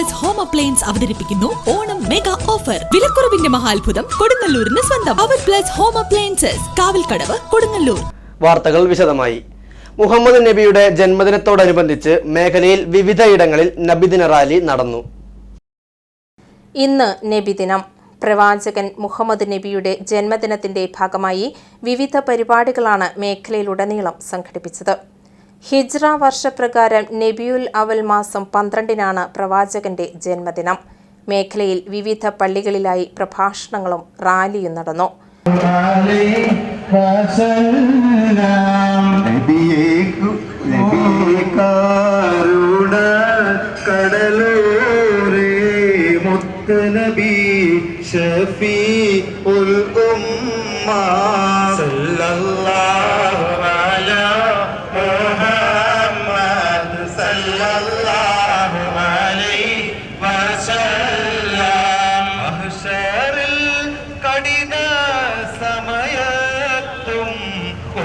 Plus home appliance അവതരിപ്പിക്കുന്നു Onam mega offer വിലക്കുറവിന്റെ മഹാത്ഭുതം കൊടുങ്ങല്ലൂരിന് സ്വന്തം. അവർ plus home appliances Kavalkadavu Kodungallur. വാർത്തകൾ വിശദമായി. മുഹമ്മദ് നബിയുടെ ജന്മദിനത്തോടനുബന്ധിച്ച് മേഖലയിൽ വിവിധയിടങ്ങളിൽ നബിദിന റാലി നടന്നു. ഇന്ന് നബിദിനം. പ്രവാചകൻ മുഹമ്മദ് നബിയുടെ ജന്മദിനത്തിന്റെ ഭാഗമായി വിവിധ പരിപാടികളാണ് മേഖലയിലുടനീളം സംഘടിപ്പിച്ചത്. ഹിജ്റ വർഷപ്രകാരം നബിയുൽ അവൽ മാസം പന്ത്രണ്ടിനാണ് പ്രവാചകന്റെ ജന്മദിനം. മേഖലയിൽ വിവിധ പള്ളികളിലായി പ്രഭാഷണങ്ങളും റാലിയും നടന്നു. ഷഫീ ഉൽ ഉമ്മ സല്ലല്ലാഹു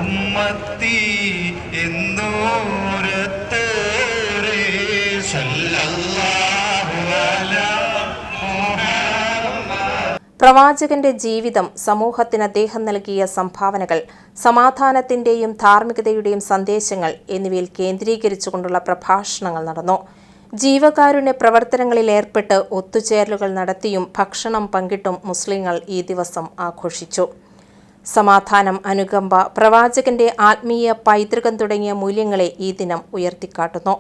ഉമ്മത്തി എന്നോരത്ത് പ്രവാചകന്റെ ജീവിതം സമൂഹത്തിന് അദ്ദേഹം നൽകിയ സംഭാവനകൾ സമാധാനത്തിന്റെയും ധാർമ്മികതയുടെയും സന്ദേശങ്ങൾ എന്നിവയിൽ കേന്ദ്രീകരിച്ചുകൊണ്ടുള്ള പ്രഭാഷണങ്ങൾ നടന്നു. ജീവകാരുണ്യ പ്രവർത്തനങ്ങളിൽ ഏർപ്പെട്ട് ഒത്തുചേരലുകൾ നടത്തിയും ഭക്ഷണം പങ്കിട്ടും മുസ്ലിങ്ങൾ ഈ ദിവസം ആഘോഷിച്ചു. സമാധാനം അനുകമ്പ പ്രവാചകന്റെ ആത്മീയ പൈതൃകം തുടങ്ങിയ മൂല്യങ്ങളെ ഈ ദിനം ഉയർത്തിക്കാട്ടുന്നു.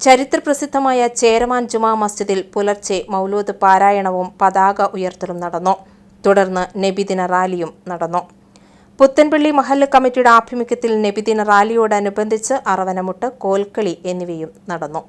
ചരിത്രപ്രസിദ്ധമായ ചേരമാൻ ജുമാ മസ്ജിദിൽ പുലർച്ചെ മൗലൂദ് പാരായണവും പതാക ഉയർത്തലും നടന്നു. തുടർന്ന് നബിദിന റാലിയും നടന്നു. പുത്തൻപള്ളി മഹല്ല് കമ്മിറ്റിയുടെ ആഭിമുഖ്യത്തിൽ നബിദിന റാലിയോടനുബന്ധിച്ച് അറവനമുട്ട് കോൽക്കളി എന്നിവയും നടന്നു.